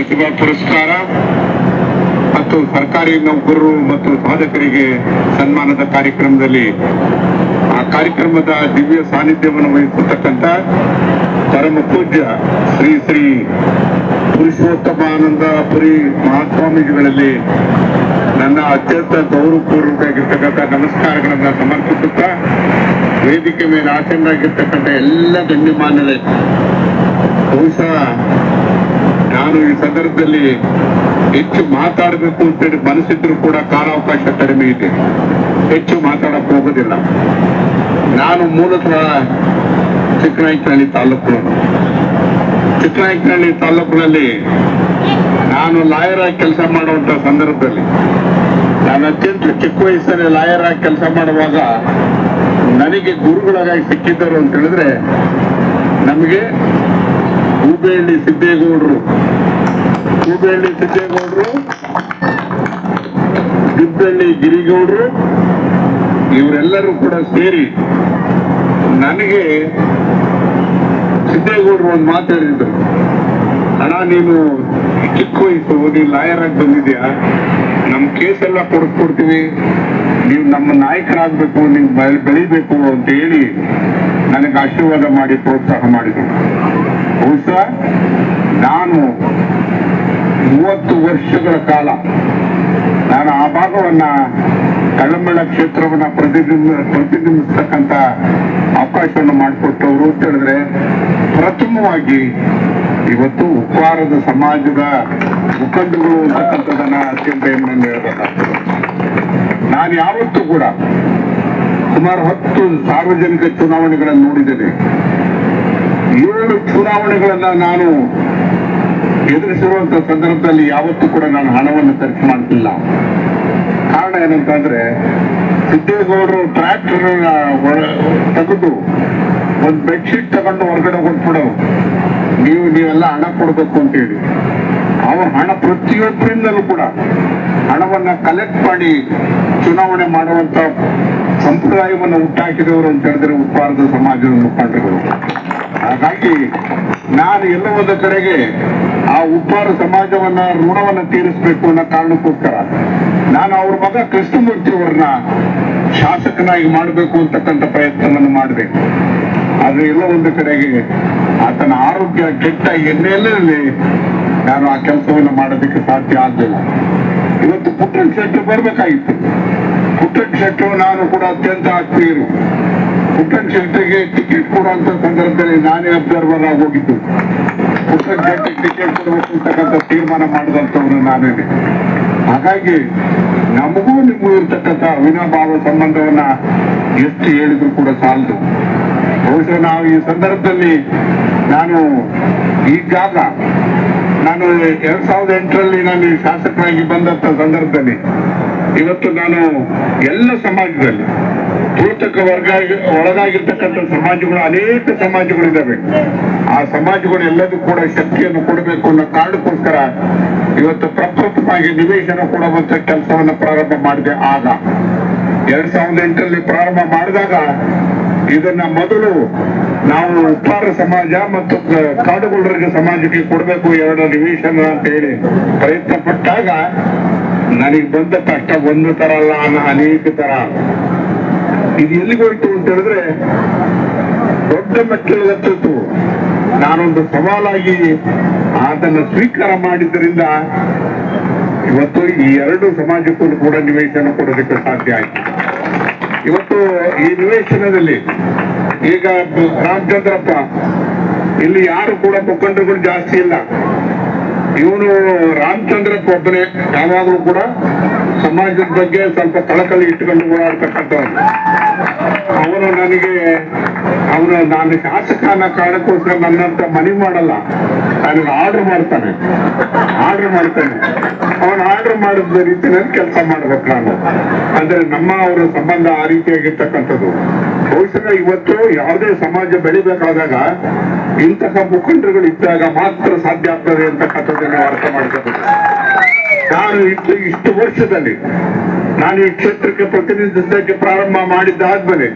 ಪ್ರತಿಭಾ ಪುರಸ್ಕಾರ ಮತ್ತು ಸರ್ಕಾರಿ ನೌಕರರು ಮತ್ತು ಸಾಧಕರಿಗೆ ಸನ್ಮಾನದ ಕಾರ್ಯಕ್ರಮದಲ್ಲಿ ಆ ಕಾರ್ಯಕ್ರಮದ ದಿವ್ಯ ಸಾನ್ನಿಧ್ಯವನ್ನು ವಹಿಸತಕ್ಕಂಥ ಪರಮ ಪೂಜ್ಯ ಶ್ರೀ ಶ್ರೀ ಪುರುಷೋತ್ತಮಾನಂದ ಪುರಿ ಮಹಾಸ್ವಾಮೀಜಿಗಳಲ್ಲಿ ನನ್ನ ಅತ್ಯಂತ ಗೌರವಪೂರ್ವಕವಾಗಿರ್ತಕ್ಕಂಥ ನಮಸ್ಕಾರಗಳನ್ನು ಸಮರ್ಪಿಸುತ್ತಾ ವೇದಿಕೆ ಮೇಲೆ ಆಸೀನರಾಗಿರ್ತಕ್ಕಂಥ ಎಲ್ಲ ಗಣ್ಯಮಾನ್ಯರೇ, ಬಹುಶಃ ನಾನು ಈ ಸಂದರ್ಭದಲ್ಲಿ ಹೆಚ್ಚು ಮಾತಾಡಬೇಕು ಅಂತೇಳಿ ಮನಸ್ಸಿದ್ರು ಕೂಡ ಕಾಲಾವಕಾಶ ಕಡಿಮೆ ಇದೆ. ಹೆಚ್ಚು ಮಾತಾಡಕ್ ಹೋಗೋದಿಲ್ಲ. ನಾನು ಮೂಲತಃ ಚಿಕ್ಕನಾಯಕನಹಳ್ಳಿ ತಾಲೂಕಿನವನು ಚಿಕ್ಕನಾಯಕನಹಳ್ಳಿ ತಾಲೂಕಿನಲ್ಲಿ ನಾನು ಲಾಯರ್ ಆಗಿ ಕೆಲಸ ಮಾಡುವಂತ ಸಂದರ್ಭದಲ್ಲಿ ನಾನು ಅತ್ಯಂತ ಚಿಕ್ಕ ವಯಸ್ಸಲ್ಲಿ ಲಾಯರ್ ಆಗಿ ಕೆಲಸ ಮಾಡುವಾಗ ನನಗೆ ಗುರುಗಳಾಗಿ ಸಿಕ್ಕಿದ್ದರು ಅಂತ ಹೇಳಿದ್ರೆ ನಮಗೆ ಹೂಬೇಳಿ ಸಿದ್ದೇಗೌಡರು. ಹೂಬೇಳ್ಳಿ ಸಿದ್ದೇಗೌಡರು ದಿಬ್ಬಳ್ಳಿ ಗಿರಿಗೌಡರು, ಇವರೆಲ್ಲರೂ ಕೂಡ ಸೇರಿ ನನಗೆ ಸಿದ್ದೇಗೌಡರು ಒಂದು ಮಾತಾಡಿದ್ರು ಅಣ್ಣ, ನೀನು ಚಿಕ್ಕ ವಯಸ್ಸು ನೀನು ಲಾಯರ್ ಆಗಿ ಬಂದಿದ್ಯಾ? ನಮ್ಮ ಕೇಸ್ ಎಲ್ಲ ಕೊಡ್ಸ್ಕೊಡ್ತೀವಿ. ನೀವು ನಮ್ಮ ನಾಯಕರಾಗಬೇಕು, ನೀವು ಬೆಳ್- ಬೆಳಿಬೇಕು ಅಂತ ಹೇಳಿ ನನಗೆ ಆಶೀರ್ವಾದ ಮಾಡಿ ಪ್ರೋತ್ಸಾಹ ಮಾಡಿದರು. ಬಹುಶಃ ನಾನು ಮೂವತ್ತು ವರ್ಷಗಳ ಕಾಲ ನಾನು ಆ ಭಾಗವನ್ನ ಕಳ್ಳಂಬಳ್ಳ ಕ್ಷೇತ್ರವನ್ನ ಪ್ರತಿಬಿಂಬ ಪ್ರತಿನಿಧಿಸ್ತಕ್ಕಂಥ ಅವಕಾಶವನ್ನು ಮಾಡಿಕೊಟ್ಟವರು ಅಂತ ಹೇಳಿದ್ರೆ ಪ್ರಥಮವಾಗಿ ಇವತ್ತು ಉಪಹಾರದ ಸಮಾಜದ ಮುಖಂಡಗಳು ಅಂತಕ್ಕಂಥದ್ದನ್ನ ಅತ್ಯಂತ ಹೆಮ್ಮೆಯಿಂದ ನಾನು ಯಾವತ್ತೂ ಕೂಡ ಸುಮಾರು ಹತ್ತು ಸಾರ್ವಜನಿಕ ಚುನಾವಣೆಗಳನ್ನು ನೋಡಿದ್ದೇನೆ. ಏಳು ಚುನಾವಣೆಗಳನ್ನ ನಾನು ಎದುರಿಸಿರುವಂತ ಸಂದರ್ಭದಲ್ಲಿ ಯಾವತ್ತೂ ಕೂಡ ನಾನು ಹಣವನ್ನು ಖರ್ಚು ಮಾಡ್ತಿಲ್ಲ. ಕಾರಣ ಏನಂತಂದ್ರೆ ಸಿದ್ದೇಗೌಡರು ಟ್ರ್ಯಾಕ್ಟರ್ ತೆಗೆದು ಒಂದು ಬೆಡ್ಶೀಟ್ ತಗೊಂಡು ಹೊರಗಡೆ ಕೊಟ್ಬಿಡೋ ನೀವು ನೀವೆಲ್ಲ ಹಣ ಕೊಡ್ಬೇಕು ಅಂತ ಹೇಳಿ ಹಣ ಪ್ರತಿಯೊಬ್ಬರಿಂದಲೂ ಕೂಡ ಹಣವನ್ನ ಕಲೆಕ್ಟ್ ಮಾಡಿ ಚುನಾವಣೆ ಮಾಡುವಂತ ಸಂಪ್ರದಾಯವನ್ನು ಹುಟ್ಟಾಕಿದವರು ಅಂತ ಹೇಳಿದ್ರೆ ಉತ್ಪಾದಕ ಸಮಾಜದ ಮುಖಂಡರು ಹಾಗಾಗಿ ನಾನು ಎಲ್ಲ ಒಂದು ಕಡೆಗೆ ಆ ಉಪ್ಪಾರ ಸಮಾಜವನ್ನ ಋಣವನ್ನ ತೀರಿಸಬೇಕು ಅನ್ನೋ ಕಾರಣಕ್ಕೋಸ್ಕರ ನಾನು ಅವ್ರ ಮಗ ಕೃಷ್ಣಮೂರ್ತಿ ಅವ್ರನ್ನ ಶಾಸಕನಾಗಿ ಮಾಡಬೇಕು ಅಂತಕ್ಕಂಥ ಪ್ರಯತ್ನವನ್ನು ಮಾಡಿದೆ. ಆದ್ರೆ ಎಲ್ಲ ಒಂದು ಕಡೆಗೆ ಆತನ ಆರೋಗ್ಯ ಕೆಟ್ಟ ಎನ್ನೆಲ್ಲರಲ್ಲಿ ನಾನು ಆ ಕೆಲಸವನ್ನು ಮಾಡೋದಕ್ಕೆ ಸಾಧ್ಯ ಆಗಲಿಲ್ಲ. ಇವತ್ತು ಪುಟ್ಟಣ ಶೆಟ್ಟಿ ಬರಬೇಕಾಗಿತ್ತು. ಪುಟ್ಟಣ ಶೆಟ್ಟು ನಾನು ಕೂಡ ಅತ್ಯಂತ ಆತ್ಮೀಯರು. ಪುಟ್ಟಣ ಶೆಟ್ಟಿಗೆ ಟಿಕೆಟ್ ಕೊಡುವಂತ ಸಂದರ್ಭದಲ್ಲಿ ನಾನೇ ಅಬ್ಸರ್ವರ್ ಆಗಿ ಹೋಗಿದ್ದು ಪುಟ್ಟಣ ಶೆಟ್ಟಿ ಟಿಕೆಟ್ ಕೊಡಬೇಕು ಅಂತಕ್ಕಂಥ ತೀರ್ಮಾನ ಮಾಡಿದಂಥವ್ರು ನಾನೇನೆ ಹಾಗಾಗಿ ನಮಗೂ ನಿಮಗೂ ಇರ್ತಕ್ಕಂಥ ಅವಿನಾಭಾವ ಸಂಬಂಧವನ್ನ ಎಷ್ಟು ಹೇಳಿದ್ರು ಕೂಡ ಸಾಲದು. ಬಹುಶಃ ನಾವು ಈ ಸಂದರ್ಭದಲ್ಲಿ ನಾನು ಈ ಜಾಗ ನಾನು ಎರಡ್ ಸಾವಿರದ ಎಂಟರಲ್ಲಿ ನಾನು ಶಾಸಕರಾಗಿ ಬಂದಂತ ಸಂದರ್ಭದಲ್ಲಿ ಇವತ್ತು ನಾನು ಎಲ್ಲ ಸಮಾಜದಲ್ಲಿ ಕೃತಕ ವರ್ಗ ಒಳಗಾಗಿರ್ತಕ್ಕಂಥ ಸಮಾಜಗಳು ಅನೇಕ ಸಮಾಜಗಳಿದ್ದಾವೆ. ಆ ಸಮಾಜಗಳು ಎಲ್ಲದೂ ಕೂಡ ಶಕ್ತಿಯನ್ನು ಕೊಡಬೇಕು ಅನ್ನೋ ಕಾರಣಕ್ಕೋಸ್ಕರ ಇವತ್ತು ಪ್ರಪ್ರಥಮವಾಗಿ ನಿವೇಶನ ಕೊಡುವಂತ ಕೆಲಸವನ್ನು ಪ್ರಾರಂಭ ಮಾಡಿದೆ. ಆಗ ಎರಡ್ ಸಾವಿರದ ಎಂಟರಲ್ಲಿ ಪ್ರಾರಂಭ ಮಾಡಿದಾಗ ಇದನ್ನ ಮೊದಲು ನಾವು ಉಪ್ಪಾರ ಸಮಾಜ ಮತ್ತು ಕಾಡುಗೊಳ್ಳರಿಗೆ ಸಮಾಜಕ್ಕೆ ಕೊಡಬೇಕು ಎರಡು ನಿವೇಶನ ಅಂತ ಹೇಳಿ ಪ್ರಯತ್ನ ಪಟ್ಟಾಗ ನನಗೆ ಬಂದ ಕಷ್ಟ ಒಂದು ತರ ಅಲ್ಲ ಅನ್ನೋ ಅನೇಕ ತರ. ಇದು ಎಲ್ಲಿಗೋಯ್ತು ಅಂತ ಹೇಳಿದ್ರೆ ದೊಡ್ಡ ಮೆಟ್ಟಲತ್ತು ನಾನೊಂದು ಸವಾಲಾಗಿ ಅದನ್ನು ಸ್ವೀಕಾರ ಮಾಡಿದ್ದರಿಂದ ಇವತ್ತು ಈ ಎರಡು ಸಮಾಜಕ್ಕೂ ಕೂಡ ನಿವೇಶನ ಕೊಡೋದಕ್ಕೆ ಸಾಧ್ಯ ಆಯ್ತು. ಇವತ್ತು ಈ ನಿವೇಶನದಲ್ಲಿ ಈಗ ರಾಮಚಂದ್ರಪ್ಪ ಇಲ್ಲಿ ಯಾರು ಕೂಡ ಮುಖಂಡರುಗಳು ಜಾಸ್ತಿ ಇಲ್ಲ. ಇವನು ರಾಮಚಂದ್ರಪ್ಪ ಒಬ್ಬನೇ, ಯಾವಾಗಲೂ ಕೂಡ ಸಮಾಜದ ಬಗ್ಗೆ ಸ್ವಲ್ಪ ಕಳಕಳಿ ಇಟ್ಟುಕೊಂಡು ಓಡಾಡ್ತಕ್ಕಂಥವ್ರು. ಅವರು ನನಗೆ, ಅವನು ನಾನು ಶಾಸಕ ಅನ್ನೋ ಕಾರಣಕ್ಕೋಸ್ಕರ ನನ್ನಂತ ಮನವಿ ಮಾಡಲ್ಲ. ನನಗೆ ಆರ್ಡರ್ ಮಾಡ್ತಾನೆ. ಆರ್ಡರ್ ಮಾಡ್ತಾನೆ. ಅವನು ಆರ್ಡರ್ ಮಾಡಿದ ರೀತಿಯಲ್ಲಿ ಕೆಲಸ ಮಾಡ್ಬೇಕು ನಾನು. ಅಂದ್ರೆ ನಮ್ಮ ಅವರ ಸಂಬಂಧ ಆ ರೀತಿಯಾಗಿರ್ತಕ್ಕಂಥದ್ದು. ಬಹುಶಃ ಇವತ್ತು ಯಾವುದೇ ಸಮಾಜ ಬೆಳಿಬೇಕಾದಾಗ ಇಂತಹ ಮುಖಂಡರುಗಳು ಇದ್ದಾಗ ಮಾತ್ರ ಸಾಧ್ಯ ಆಗ್ತದೆ ಅಂತಕ್ಕಂಥದ್ದನ್ನು ಅರ್ಥ ಮಾಡ್ಕೋಬೇಕು. ನಾನು ಇಷ್ಟು ಇಷ್ಟು ವರ್ಷದಲ್ಲಿ ನಾನು ಈ ಕ್ಷೇತ್ರಕ್ಕೆ ಪ್ರತಿನಿಧಿಸಕ್ಕೆ ಪ್ರಾರಂಭ ಮಾಡಿದ್ದಾದ್ಮೇಲೆ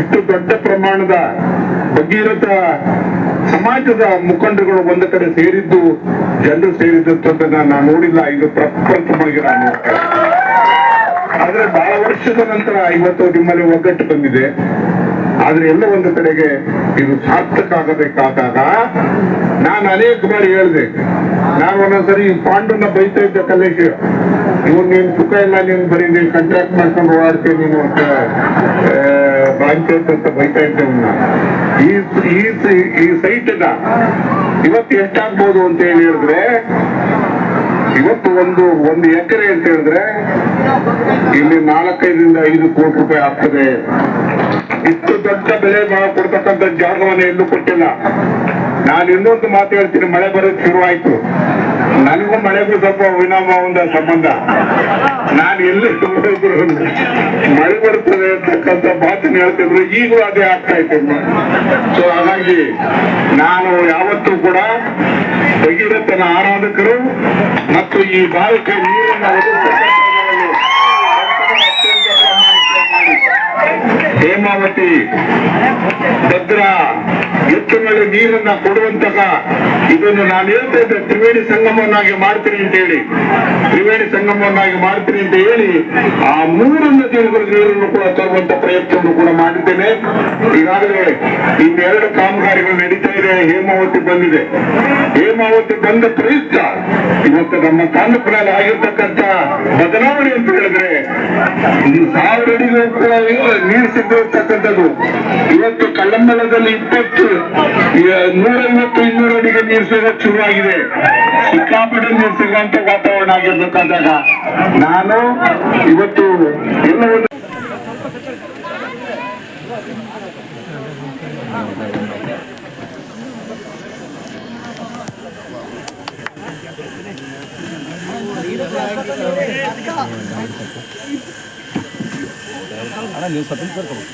ಇಷ್ಟು ದೊಡ್ಡ ಪ್ರಮಾಣದ ಭಗೀರಥ ಸಮಾಜದ ಮುಖಂಡರುಗಳು ಒಂದು ಕಡೆ ಸೇರಿದ್ದು, ಜನರು ಸೇರಿದಂಥದ್ದನ್ನ ನಾನು ನೋಡಿಲ್ಲ ಇದು ಪ್ರಪ್ರಥಮವಾಗಿ ನಾನು. ಆದ್ರೆ ಬಹಳ ವರ್ಷದ ನಂತರ ಇವತ್ತು ನಿಮ್ಮಲ್ಲಿ ಒಗ್ಗಟ್ಟು ಬಂದಿದೆ ಆದ್ರೆ ಎಲ್ಲ ಒಂದು ಕಡೆಗೆ ಇದು ಸಾರ್ಥಕ ಆಗಬೇಕಾದಾಗ ನಾನು ಅನೇಕ ಬಾರಿ ಹೇಳಿದೆ, ನಾನು ಒಂದೊಂದ್ಸರಿ ಈ ಪಾಂಡುನ ಬೈತಾ ಇದ್ದ ಕಲೇಶ್ ಇವನ್ ನೀನ್ ಸುಖ ಇಲ್ಲ, ನೀನ್ ಬರೀ ನೀನ್ ಕಾಂಟ್ರಾಕ್ಟ್ ಮಾಡ್ಕೊಂಡು ಓಡಾಡ್ತೀನಿ ನೀನು ಅಂತ ಬ್ರಾಂಚ್ ಅಂತ ಬೈತಾ ಇದ್ದೆ ಈ ಸೈಟ್ ಇವತ್ತು ಎಷ್ಟಾಗ್ಬೋದು ಅಂತ ಹೇಳಿ ಹೇಳಿದ್ರೆ ಇವತ್ತು ಒಂದು ಒಂದು ಎಕರೆ ಅಂತ ಹೇಳಿದ್ರೆ ಇಲ್ಲಿ ನಾಲ್ಕೈದರಿಂದ ಐದು ಕೋಟಿ ರೂಪಾಯಿ ಆಗ್ತದೆ. ಇಷ್ಟು ದೊಡ್ಡ ಬೆಲೆ ನಾವು ಕೊಡ್ತಕ್ಕಂಥ ಜಾಗವನ್ನು ಎಲ್ಲೂ ಕೊಟ್ಟಿಲ್ಲ. ನಾನು ಇನ್ನೊಂದು ಮಾತು ಹೇಳ್ತೀನಿ, ಮಳೆ ಬರೋದು ಶುರುವಾಯ್ತು. ನನಗೂ ಮಳೆಗೂ ಸ್ವಲ್ಪ ವಿನಾಮ ಒಂದ ಸಂಬಂಧ. ನಾನು ಎಲ್ಲಿ ಮಳೆ ಬರ್ತದೆ ಅಂತಕ್ಕಂಥ ಮಾತನ್ನು ಹೇಳ್ತಿದ್ರು ಈಗಲೂ ಅದೇ ಆಗ್ತಾ ಇತ್ತು ಸೊ ಹಾಗಾಗಿ ನಾನು ಯಾವತ್ತೂ ಕೂಡ ಭಗೀರಥನ ಆರಾಧಕರು ಮತ್ತು ಈ ಬಾಲಕ ನೀರನ್ನು ಹೇಮಾವತಿ, ಭದ್ರಾ ಎತ್ತುಗಳು ನೀರನ್ನ ಕೊಡುವಂತಹ ಇದನ್ನು ನಾನು ಹೇಳ್ತಾ ಇದ್ದೆ, ತ್ರಿವೇಣಿ ಸಂಗಮವನ್ನಾಗಿ ಮಾಡ್ತೀನಿ ಅಂತ ಹೇಳಿ. ತ್ರಿವೇಣಿ ಸಂಗಮವನ್ನಾಗಿ ಮಾಡ್ತೀನಿ ಅಂತ ಹೇಳಿ ಆ ಮೂರು ನದಿಗಳ ನೀರನ್ನು ಕೂಡ ತರುವಂತ ಪ್ರಯತ್ನವನ್ನು ಕೂಡ ಮಾಡಿದ್ದೇನೆ. ಈಗಾಗಲೇ ಇನ್ನೆರಡು ಕಾಮಗಾರಿಗಳು ನಡೀತಾ ಇದೆ, ಹೇಮಾವತಿ ಬಂದಿದೆ. ಹೇಮಾವತಿ ಬಂದ ಪ್ರಯುಕ್ತ ಇವತ್ತು ನಮ್ಮ ತಾಲೂಕಿನಲ್ಲಿ ಆಗಿರ್ತಕ್ಕಂತ ಬದಲಾವಣೆ ಅಂತ ಹೇಳಿದ್ರೆ ಈ ಸಾವಿರ ಅಡಿಗೂ ನೀರು ಸಿಗ್ತಿರ್ತಕ್ಕಂಥದ್ದು ಇವತ್ತು ಕಳ್ಳಂಬಳದಲ್ಲಿ ಇಪ್ಪತ್ತು ನೂರೈವತ್ತು, ಇನ್ನೂರು ಅಡಿಗೆ ನೀರು ಸಿಗೋಕ್ ಶುರುವಾಗಿದೆ. ಸಿಕ್ಕಾಪಟ್ಟೆ ನೀರು ಸಿಗುವಂತ ವಾತಾವರಣ ಆಗಿರ್ಬೇಕಾದಾಗ ನಾನು ಇವತ್ತು ಎಲ್ಲವನ್ನು ಅಣ್ಣ ನೀವು ಸ್ವಲ್ಪ ಕರ್ಕೊಂಡು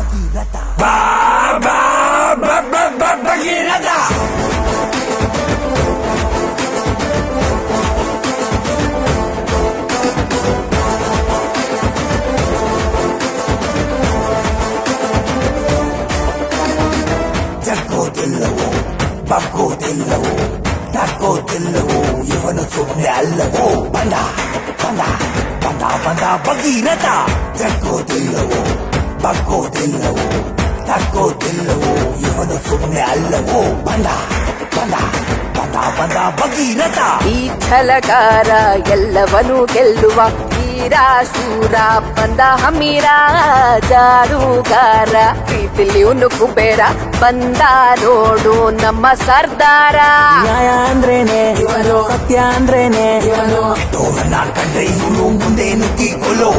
ಜಗ್ಗೋದಿಲ್ಲವೋ ಬಗ್ಗೋದಿಲ್ಲವೋ ತಗ್ಗೋದಿಲ್ಲವೋ ಇವನು ಸುಮ್ಮನೆ ಅಲ್ಲವೋ ಬಂದ ಬಂದ ಬಂದ ಬಂದ ಭಗೀರಥ ಜಗ್ಗೋದಿಲ್ಲವೋ ಬಗ್ಗೋದಿಲ್ಲವೋ ತಗ್ಗೋದಿಲ್ಲವೋ ಇವನು ಸುಮ್ಮನೆ ಅಲ್ಲವೋ ಬಂದ ಬಂದ ಬಂದ ಬಂದ ಭಗೀರಥ ಈ ಛಲಗಾರ ಎಲ್ಲವನು ಗೆಲ್ಲುವ ವೀರ ಶೂರ ಬಂದ ಹಮೀರ ಜಾರುಗಾರ ಪ್ರೀತಿಲಿ ಉನು ಕುಬೇರ ಬಂದ ನೋಡು ನಮ್ಮ ಸರ್ದಾರ ನ್ಯಾಯ ಅಂದ್ರೇನೆ ಇವನು. ಸತ್ಯ ಅಂದ್ರೇನೆ ಕೆಟ್ಟೋರನ್ನ ಕಂಡ್ರೆ ಇವನು ಮುಂದೆ ನುಗ್ಗಿಕೊಳ್ಳೋ.